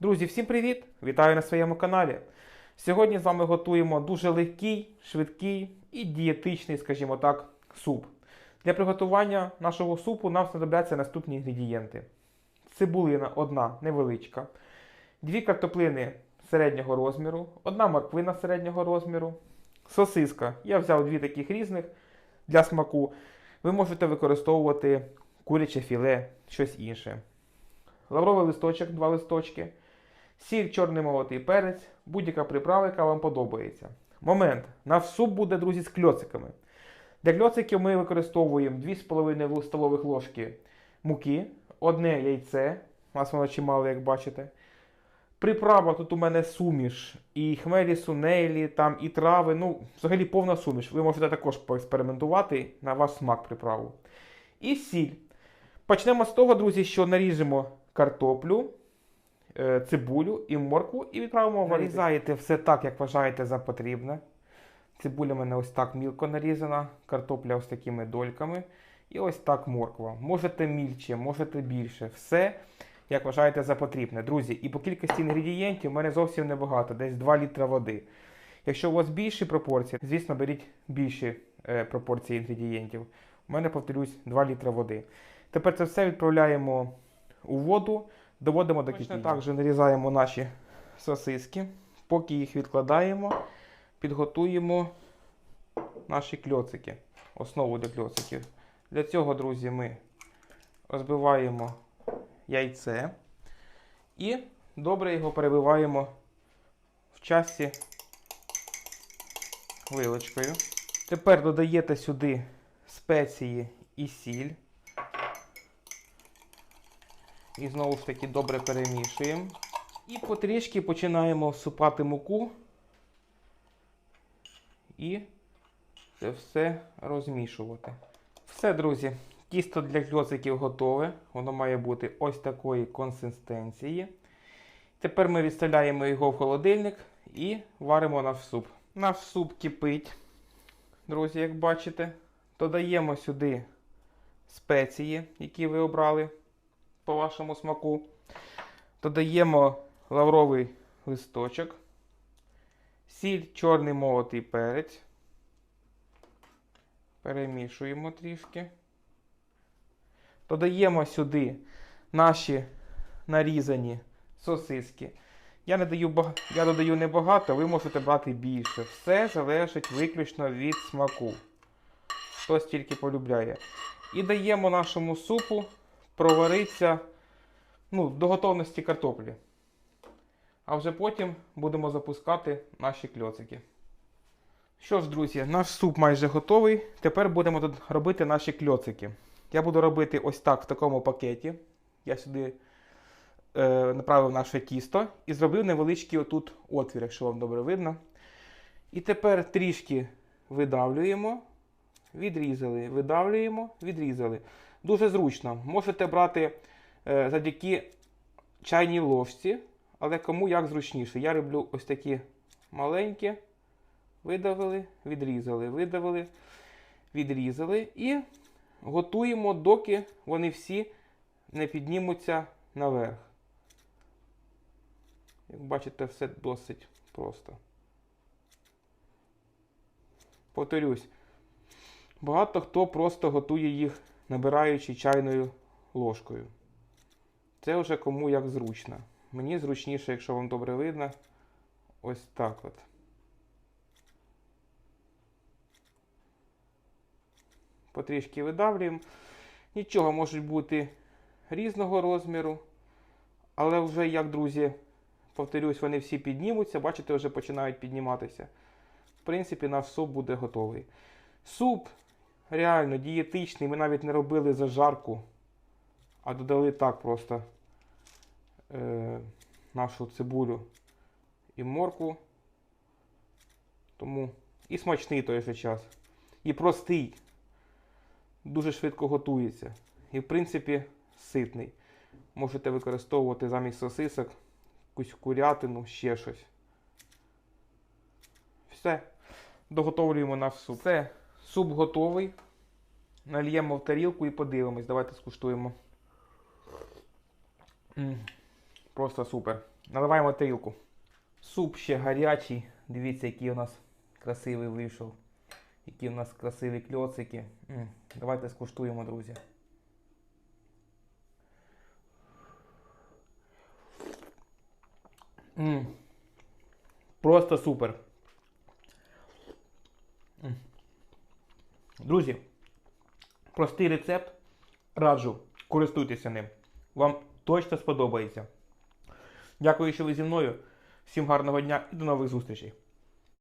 Друзі, всім привіт! Вітаю на своєму каналі. Сьогодні з вами готуємо дуже легкий, швидкий і дієтичний, скажімо так, суп. Для приготування нашого супу нам знадобляться наступні інгредієнти: цибулина одна невеличка, дві картоплини середнього розміру, одна морквина середнього розміру, сосиска. Я взяв дві таких різних для смаку. Ви можете використовувати куряче філе, щось інше. Лавровий листочок, два листочки, сіль, чорний молотий перець, будь-яка приправа, яка вам подобається. Момент. Наш суп буде, друзі, з кльоциками. Для кльоциків ми використовуємо 2,5 столових ложки муки, одне яйце, у нас воно чимало, як бачите. Приправа тут у мене суміш, і хмелі, сунелі, там і трави. Ну, взагалі повна суміш. Ви можете також поекспериментувати на ваш смак приправу. І сіль. Почнемо з того, друзі, що наріжемо картоплю, цибулю і моркву і відправимо в Нарізаєте все так, як вважаєте за потрібне. Цибуля в мене ось так мілко нарізана, картопля ось такими дольками. І ось так морква. Можете мільче, можете більше. Все, як вважаєте за потрібне. Друзі, і по кількості інгредієнтів у мене зовсім небагато, десь 2 літра води. Якщо у вас більші пропорції, звісно, беріть більші е, пропорції інгредієнтів. У мене, повторюсь, 2 літра води. Тепер це все відправляємо у воду, доводимо до кипіння. Також нарізаємо наші сосиски. Поки їх відкладаємо, підготуємо наші кльоцики, основу для кльоциків. Для цього, друзі, ми розбиваємо яйце і добре його перебиваємо в часі вилочкою. Тепер додаєте сюди спеції і сіль. І знову ж таки добре перемішуємо. І потрішки починаємо всипати муку. І це все розмішувати. Все, друзі, тісто для кльоциків готове. Воно має бути ось такої консистенції. Тепер ми відставляємо його в холодильник і варимо наш суп. Наш суп кипить, друзі, як бачите. Додаємо сюди спеції, які ви обрали по вашому смаку. Додаємо лавровий листочок, сіль, чорний молотий перець. Перемішуємо трішки. Додаємо сюди наші нарізані сосиски. Я, не даю, я додаю небагато, ви можете брати більше. Все залежить виключно від смаку. Хтось тільки полюбляє. І даємо нашому супу провариться ну, до готовності картоплі. А вже потім будемо запускати наші кльоцики. Що ж, друзі, наш суп майже готовий. Тепер будемо тут робити наші кльоцики. Я буду робити ось так в такому пакеті. Я сюди е, направив наше тісто і зробив невеличкий отут отвір, якщо вам добре видно. І тепер трішки видавлюємо, відрізали, видавлюємо, відрізали. Дуже зручно. Можете брати е, завдяки чайній ложці, але кому як зручніше. Я роблю ось такі маленькі. Видавили, відрізали, видавили, відрізали і готуємо, доки вони всі не піднімуться наверх. Як бачите, все досить просто. Повторюсь, багато хто просто готує їх, набираючи чайною ложкою. Це вже кому як зручно. Мені зручніше, якщо вам добре видно, ось так от. Потрішки видавлюємо. Нічого можуть бути різного розміру. Але вже, як, друзі, повторюсь, вони всі піднімуться. Бачите, вже починають підніматися. В принципі, наш суп буде готовий. Суп реально дієтичний. Ми навіть не робили зажарку, а додали так просто е, нашу цибулю і моркву. Тому і смачний той же час. І простий. Дуже швидко готується. І, в принципі, ситний. Можете використовувати замість сосисок якусь курятину, ще щось. Все. Доготовлюємо наш суп. Все, суп готовий. Нальємо в тарілку і подивимось. Давайте скуштуємо. Просто супер. Наливаємо тарілку. Суп ще гарячий. Дивіться, який у нас красивий вийшов. Які у нас красиві кльоцики. Давайте скуштуємо, друзі. Просто супер. Друзі, простий рецепт. Раджу, користуйтеся ним. Вам точно сподобається. Дякую, що ви зі мною. Всім гарного дня і до нових зустрічей.